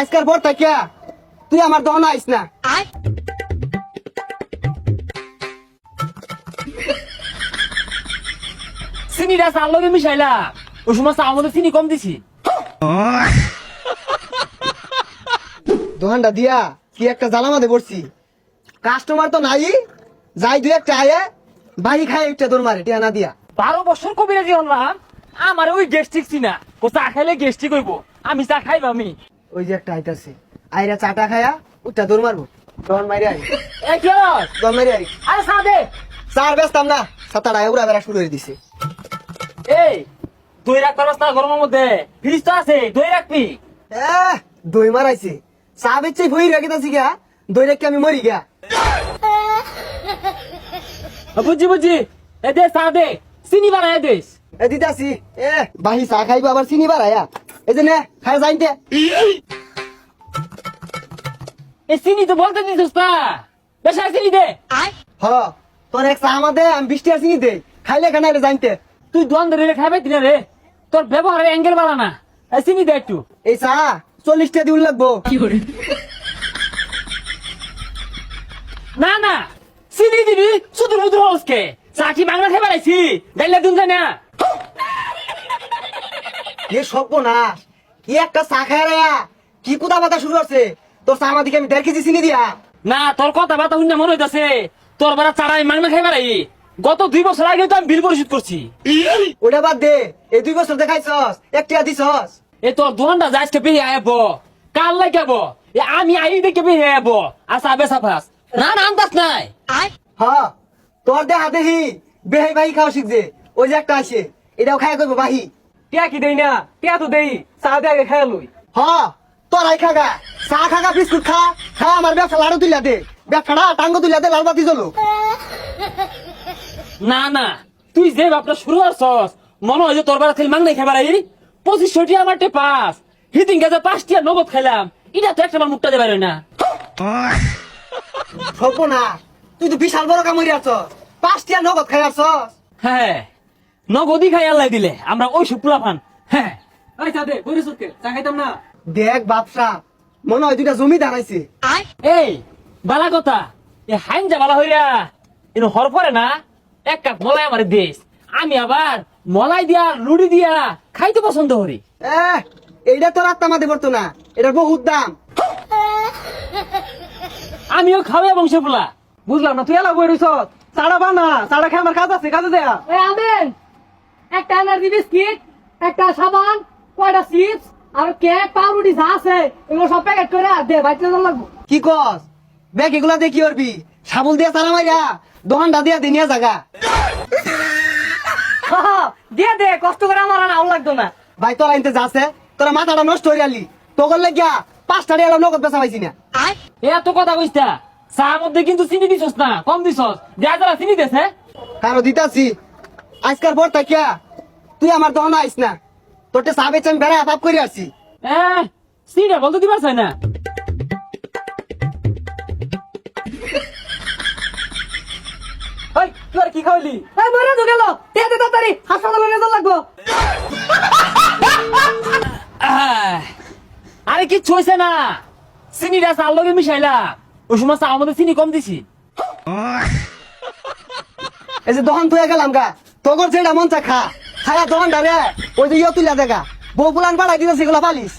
আজকার পর থাকিয়া তুই আমার দহন আইস না। চিনিটা চার লগে মিশাইলা। ওই সময় চা মধ্যে চিনি কম দিছি। দোকানটা দিয়া কি একটা জ্বালামাতে পড়ছি। কাস্টমার তো নাই যাই দুই একটা আয়ে বাড়ি খায় একটা দৌড় মারে টিয়া না দিয়া। বারো বছর কবিরাজি হলাম আমার ওই গেস্টিক চিনা। ও চা খাইলে গেস্টিক হইব। আমি চা খাইব আমি। ওই যে একটা আইতাছে। আইরা চাটা খায়া উঠটা দৌড় মারবো। দোকান মারি আই। এই কি হলো? দোকান মারি আই। আরে চা দে চার ব্যস্তাম না সাতটা উড়া বেড়া শুরু করে দিছে। এই দই রাখতে পারস না গরমের মধ্যে। ফ্রিজ তো আছে দই রাখবি। এহ, দই মারাইছে। চা বেচে ভই রেখে তাছি গা। দই রেখে আমি মরি গা। ও, বুঝছি বুঝছি। এ দে চা দে। চিনি বাড়াই দিস এ দিতাছি। এ বাহি চা খাইবো আবার চিনি বাড়ায়া। এই যে নে খাই যাইতে এ চিনি তো বলতে দিছিস না বেশা চিনি দে। হ তোর এক চা আমাদে আমি বৃষ্টি চিনি দে। খাইলে খানাইলে জানতে তুই দোয়ান ধরে খাইবে দিনা রে। তোর ব্যবহারের অ্যাঙ্গেল বাড়া না। এ চিনি দে একটু। এই চা চল্লিশটা দিন লাগবো। না না। চিনি দিবি শুধু মুদ্র হসকে চা কি বাংলা খাই বেড়াইছি গাইলে দুন যায় না। এ না কি একটা চা খাই রেয়া কি কুদা পাতা শুরু আছে তোর চা আমার দিকে আমি দেড় কেজি চিনি দিয়া। না তোর কথা বার্তা শুনে মনে হইতাছে তোর বেড়া চারাই মাংনা খাই বেড়াই গত দুই বছর আগে তো আমি বিল পরিশোধ করছি। ওটা বাদ দে এই দুই বছর দেখাইছস একটা দিছস। এ তোর দোকানটা যাইতে পেয়ে আয়াব কাল লাগাব এ আমি আই দেখে পেয়ে আয়াব আসা বেসা ফাস না না আন্দাজ নাই। হ তোর দেহা দেহি বেহাই বাহি খাওয়া শিখছে ওই যে একটা আছে এটাও খাই করব বাহি। টিয়া কি দেই না? টিয়া তো দেই চা দে আগে খাই লই। হ তোরাই খাগা। চা খাগা বিস্কুট খা। খা আমার ব্যবসা লাড়ু তুলিয়া দে। ব্যবসাটা টাঙ্গ তুলিয়া দে লাল বাতি জ্বলো। না না তুই যে বাপটা শুরু করছস মনে হয় যে তোর বেড়া থেকে মাংনাই খাবার আই পঁচিশশো টিয়া আমার টে পাস। হিদিন গেছে পাঁচ টিয়া নগদ খাইলাম এটা তো একটা আমার মুখটা দেবার না। সব্য না তুই তো বিশাল বড় কামড়ি আছস। পাঁচটিয়া নগদ খাই আছস হ্যাঁ। নগদই খাই আল্লাহ দিলে আমরা ওই শুক্লা পান। হ্যাঁ। ওই চা খাইতাম না। দেখ বাপসা মনে হয় দুইটা জমি দাঁড়াইছে। এই বালা কথা এ হাইন যা বালা হইরা এন হর পরে না এক কাপ মলাই আমার দেশ আমি আবার মলাই দিয়া লুড়ি দিয়া খাইতে পছন্দ করি। এ এইটা তোর আত্মা মাতে পড়তো না এটার বহুত দাম। আমিও খাওয়া বংশ ফুলা বুঝলাম না তুই এলা বই রইছ চাড়া বানা চাড়া খেয়ে আমার কাজ আছে কাজে দেয়া আমেন। এনার্জি বিস্কিট একটা সাবান কয়টা চিপস আর কেক পাউরুটি যা আছে এগুলো সব প্যাকেট করে দে বাইতে লাগবো। কি কস? ব্যাগ এগুলা দিয়ে কি করবি? সাবল দিয়া চালা মাইরা দোকানটা দিয়া দিনিয়া জাগা দিয়ে দে কষ্ট করে আমার আর লাগতো না। ভাই তোরা আনতে যাচ্ছে তোরা মাথাটা নষ্ট হয়ে আলি তোর লাগিয়া পাঁচটা দিয়ে নগদ বেচা পাইছি না। এত কথা কইস্তা চা মধ্যে কিন্তু চিনি দিছস না কম দিছস। যা যারা চিনি দেছে। কারও দিতাছি। আজকার পর থাকিয়া তুই আমার দহন আইস না। তোরটা বেচে আমি বেড়া পাপ করে আসছি হ্যাঁ চিনি বলতে দিবার চাই না। তুই আর কি খাওয়ালি? এই মরে তো গেল। দে দে তাড়াতাড়ি। হাসপাতালে নিয়ে যাওয়া লাগবো। আরে কিচ্ছু হয়েছে না। চিনিটা চার লগে মিশাইলা। ওই সময় চা মধ্যে চিনি কম দিছি। এই যে দহন তুই গেলাম গা। তোর যেটা মন চা খা। খায়া দহনটা রে ওই যে ইয়ে তুলে দেখা বউ পুলান বাড়াই দিতে সেগুলো পালিস